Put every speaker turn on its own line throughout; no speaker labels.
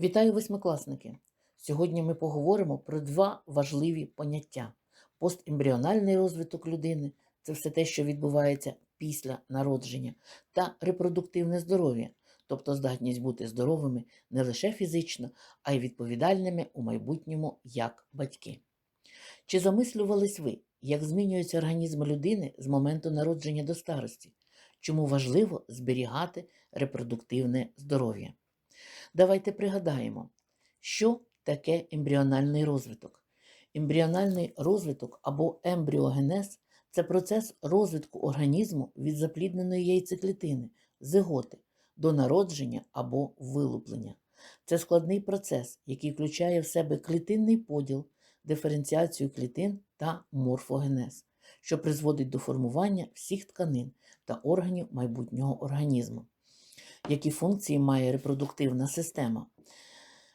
Вітаю восьмикласники! Сьогодні ми поговоримо про два важливі поняття: постембріональний розвиток людини це все те, що відбувається після народження, та репродуктивне здоров'я, тобто здатність бути здоровими не лише фізично, а й відповідальними у майбутньому як батьки. Чи замислювались ви, як змінюється організм людини з моменту народження до старості? Чому важливо зберігати репродуктивне здоров'я? Давайте пригадаємо, що таке ембріональний розвиток. Ембріональний розвиток або ембріогенез це процес розвитку організму від заплідненої яйцеклітини, зиготи до народження або вилуплення. Це складний процес, який включає в себе клітинний поділ, диференціацію клітин та морфогенез, що призводить до формування всіх тканин та органів майбутнього організму які функції має репродуктивна система.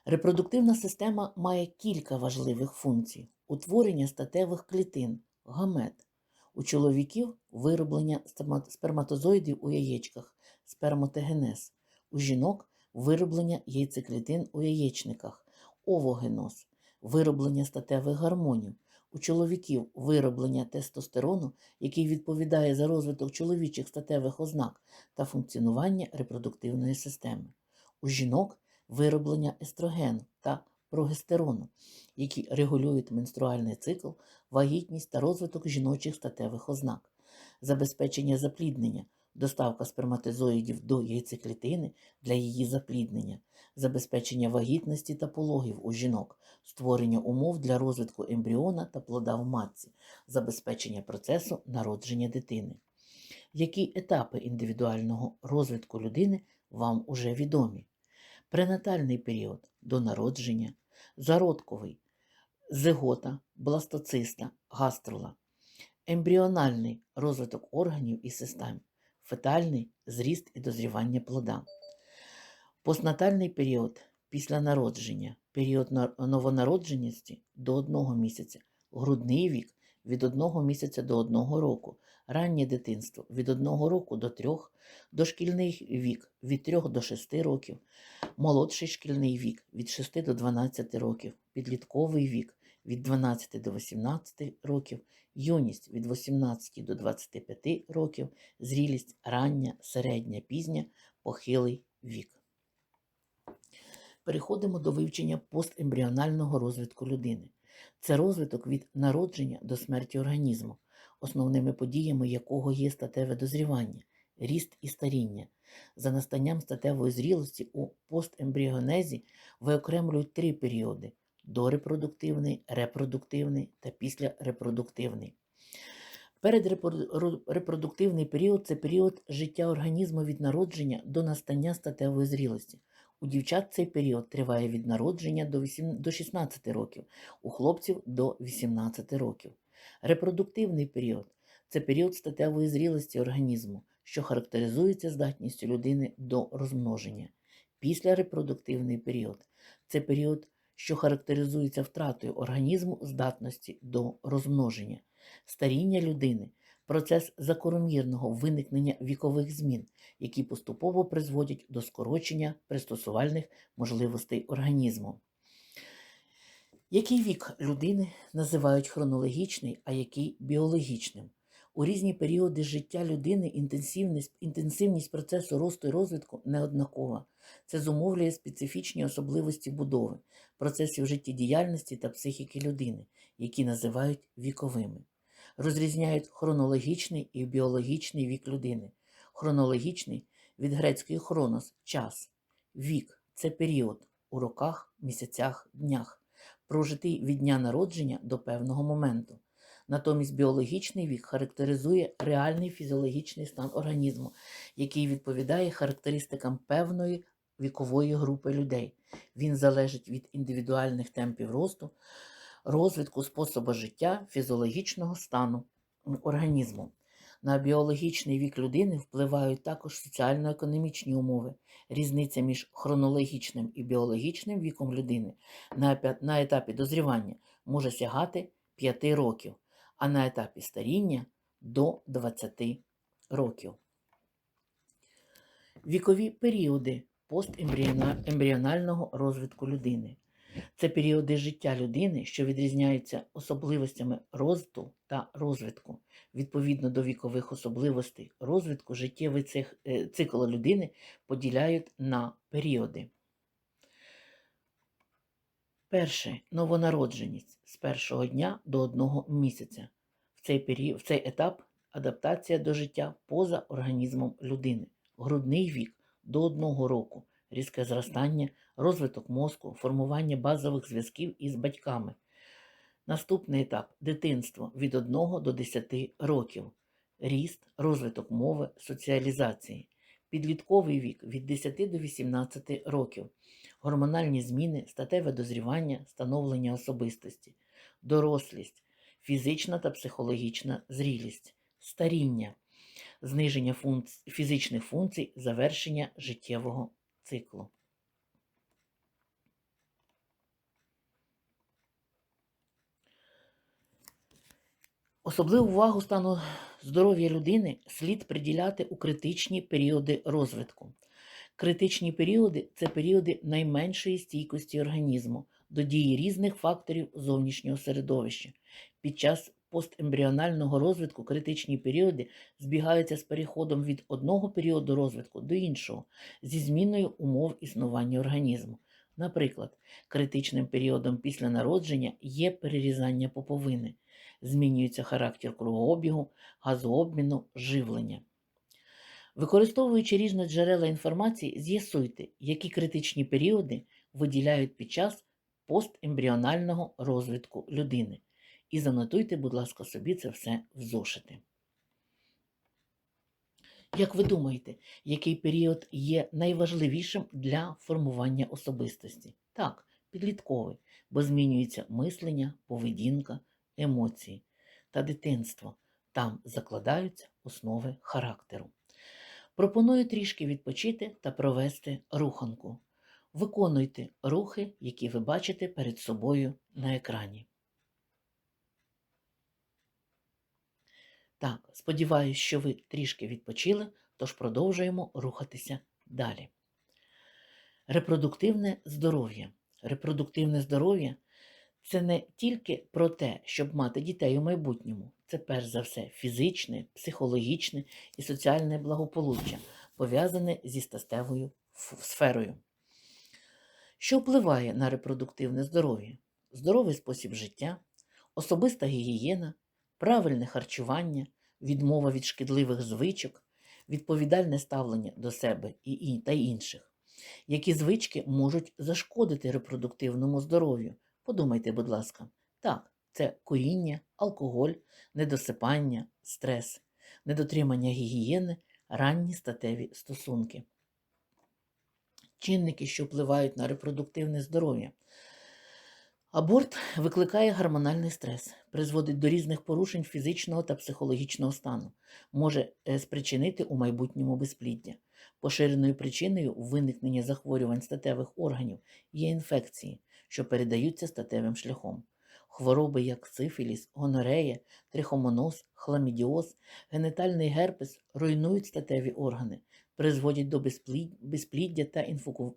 Репродуктивна система має кілька важливих функцій: утворення статевих клітин, гамет. У чоловіків вироблення сперматозоїдів у яєчках, спермотогенез. У жінок вироблення яйцеклітин у яєчниках, овогеноз, вироблення статевих гормонів. У чоловіків вироблення тестостерону, який відповідає за розвиток чоловічих статевих ознак та функціонування репродуктивної системи. У жінок вироблення естрогену та прогестерону, які регулюють менструальний цикл, вагітність та розвиток жіночих статевих ознак, забезпечення запліднення, доставка сперматозоїдів до яйцеклітини для її запліднення, забезпечення вагітності та пологів у жінок, створення умов для розвитку ембріона та плода в матці, забезпечення процесу народження дитини. Які етапи індивідуального розвитку людини вам уже відомі? Пренатальний період до народження, зародковий, зигота, бластоциста, гастрола, ембріональний розвиток органів і систем, фетальний зріст і дозрівання плода. Постнатальний період після народження, період новонародженості до одного місяця, грудний вік від одного місяця до одного року, раннє дитинство від одного року до трьох, дошкільний вік від трьох до шести років, молодший шкільний вік від 6 до 12 років, підлітковий вік від 12 до 18 років, юність від 18 до 25 років, зрілість рання, середня, пізня, похилий вік. Переходимо до вивчення постембріонального розвитку людини. Це розвиток від народження до смерті організму, основними подіями якого є статеве дозрівання, ріст і старіння. За настанням статевої зрілості у постембріогенезі виокремлюють три періоди дорепродуктивний, репродуктивний та післярепродуктивний. Передрепродуктивний період це період життя організму від народження до настання статевої зрілості. У дівчат цей період триває від народження до 16 років, у хлопців до 18 років. Репродуктивний період це період статевої зрілості організму, що характеризується здатністю людини до розмноження. Післярепродуктивний період це період, що характеризується втратою організму здатності до розмноження, старіння людини. Процес закономірного виникнення вікових змін, які поступово призводять до скорочення пристосувальних можливостей організму. Який вік людини називають хронологічний, а який біологічним? У різні періоди життя людини інтенсивність, інтенсивність процесу росту і розвитку неоднакова. Це зумовлює специфічні особливості будови, процесів життєдіяльності та психіки людини, які називають віковими розрізняють хронологічний і біологічний вік людини. Хронологічний від грецької хронос час, вік це період у роках, місяцях, днях, прожитий від дня народження до певного моменту. Натомість біологічний вік характеризує реальний фізіологічний стан організму, який відповідає характеристикам певної вікової групи людей. Він залежить від індивідуальних темпів росту, розвитку способу життя, фізіологічного стану організму. На біологічний вік людини впливають також соціально-економічні умови. Різниця між хронологічним і біологічним віком людини на етапі дозрівання може сягати 5 років, а на етапі старіння до 20 років. Вікові періоди постембріонального розвитку людини. Це періоди життя людини, що відрізняються особливостями росту та розвитку. Відповідно до вікових особливостей розвитку, життєвий цих, е, цикл людини поділяють на періоди. Перше новонародженість з першого дня до одного місяця. В цей, період, в цей етап адаптація до життя поза організмом людини. Грудний вік до одного року, різке зростання, розвиток мозку, формування базових зв'язків із батьками. Наступний етап дитинство від 1 до 10 років, ріст, розвиток мови, соціалізації, підлітковий вік від 10 до 18 років, гормональні зміни, статеве дозрівання, становлення особистості, дорослість, фізична та психологічна зрілість, старіння, зниження функцій, фізичних функцій, завершення життєвого циклу. Особливу увагу стану здоров'я людини слід приділяти у критичні періоди розвитку. Критичні періоди це періоди найменшої стійкості організму до дії різних факторів зовнішнього середовища. Під час постембріонального розвитку критичні періоди збігаються з переходом від одного періоду розвитку до іншого зі зміною умов існування організму. Наприклад, критичним періодом після народження є перерізання поповини, змінюється характер кровообігу, газообміну, живлення. Використовуючи різні джерела інформації, з'ясуйте, які критичні періоди виділяють під час постембріонального розвитку людини. І занотуйте, будь ласка, собі це все в зошити. Як ви думаєте, який період є найважливішим для формування особистості? Так, підлітковий, бо змінюється мислення, поведінка, емоції та дитинство. Там закладаються основи характеру. Пропоную трішки відпочити та провести руханку. Виконуйте рухи, які ви бачите перед собою на екрані. Так, сподіваюся, що ви трішки відпочили, тож продовжуємо рухатися далі. Репродуктивне здоров'я. Репродуктивне здоров'я це не тільки про те, щоб мати дітей у майбутньому, це перш за все фізичне, психологічне і соціальне благополуччя, пов'язане зі статевою сферою. Що впливає на репродуктивне здоров'я? Здоровий спосіб життя, особиста гігієна, правильне харчування, відмова від шкідливих звичок, відповідальне ставлення до себе і, та інших. Які звички можуть зашкодити репродуктивному здоров'ю? Подумайте, будь ласка, так, це куріння, алкоголь, недосипання, стрес, недотримання гігієни, ранні статеві стосунки. Чинники, що впливають на репродуктивне здоров'я. Аборт викликає гормональний стрес, призводить до різних порушень фізичного та психологічного стану, може е, спричинити у майбутньому безпліддя. Поширеною причиною виникнення захворювань статевих органів є інфекції, що передаються статевим шляхом. Хвороби, як сифіліс, гонорея, трихомоноз, хламідіоз, генетальний герпес руйнують статеві органи, призводять до безпліддя та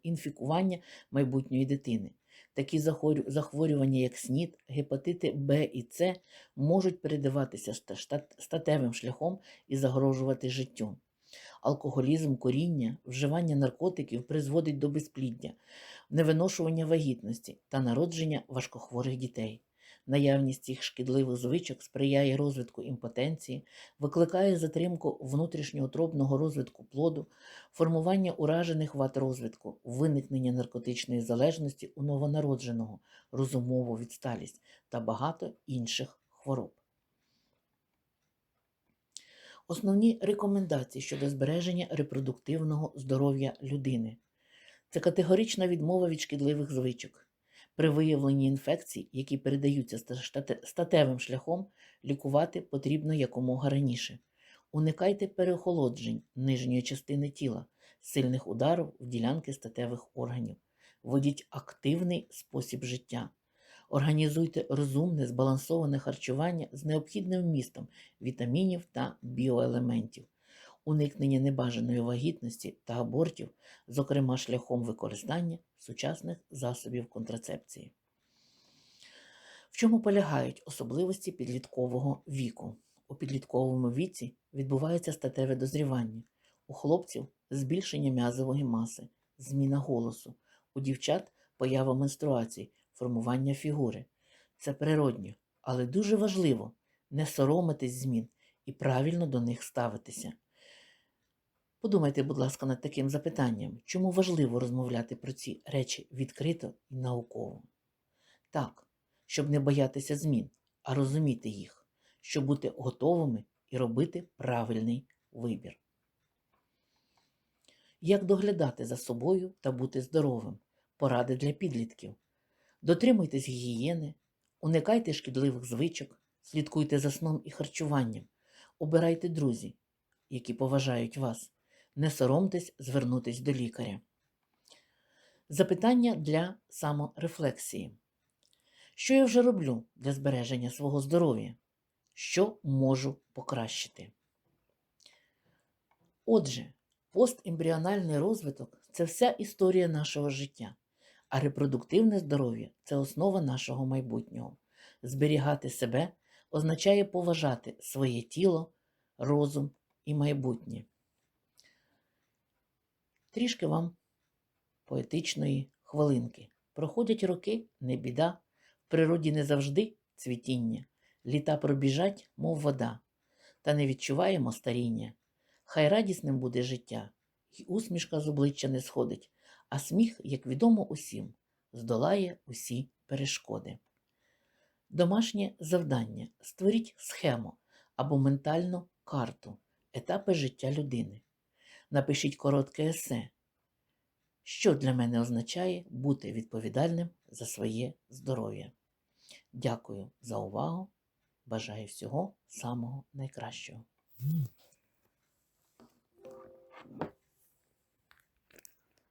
інфікування майбутньої дитини. Такі захворювання, як СНІД, гепатити Б і С, можуть передаватися статевим шляхом і загрожувати життю. Алкоголізм, коріння, вживання наркотиків призводить до безпліддя, невиношування вагітності та народження важкохворих дітей. Наявність цих шкідливих звичок сприяє розвитку імпотенції, викликає затримку внутрішньоутробного розвитку плоду, формування уражених вад розвитку, виникнення наркотичної залежності у новонародженого, розумову відсталість та багато інших хвороб. Основні рекомендації щодо збереження репродуктивного здоров'я людини це категорична відмова від шкідливих звичок. При виявленні інфекцій, які передаються статевим шляхом, лікувати потрібно якомога раніше. Уникайте переохолоджень нижньої частини тіла, сильних ударів в ділянки статевих органів. Водіть активний спосіб життя. Організуйте розумне, збалансоване харчування з необхідним вмістом вітамінів та біоелементів. Уникнення небажаної вагітності та абортів, зокрема шляхом використання сучасних засобів контрацепції. В чому полягають особливості підліткового віку? У підлітковому віці відбувається статеве дозрівання. У хлопців збільшення м'язової маси, зміна голосу, у дівчат поява менструацій, формування фігури. Це природньо, але дуже важливо не соромитись змін і правильно до них ставитися. Подумайте, будь ласка, над таким запитанням, чому важливо розмовляти про ці речі відкрито і науково? Так, щоб не боятися змін, а розуміти їх, щоб бути готовими і робити правильний вибір. Як доглядати за собою та бути здоровим? Поради для підлітків. Дотримуйтесь гігієни, уникайте шкідливих звичок, слідкуйте за сном і харчуванням, обирайте друзі, які поважають вас. Не соромтесь звернутись до лікаря. Запитання для саморефлексії. Що я вже роблю для збереження свого здоров'я? Що можу покращити? Отже, постембріональний розвиток це вся історія нашого життя, а репродуктивне здоров'я це основа нашого майбутнього. Зберігати себе означає поважати своє тіло, розум і майбутнє. Трішки вам поетичної хвилинки. Проходять роки, не біда, в природі не завжди цвітіння, літа пробіжать, мов вода, та не відчуваємо старіння. Хай радісним буде життя, і усмішка з обличчя не сходить, а сміх, як відомо усім, здолає усі перешкоди. Домашнє завдання створіть схему або ментальну карту, етапи життя людини. Напишіть коротке есе, що для мене означає бути відповідальним за своє здоров'я. Дякую за увагу. Бажаю всього самого найкращого.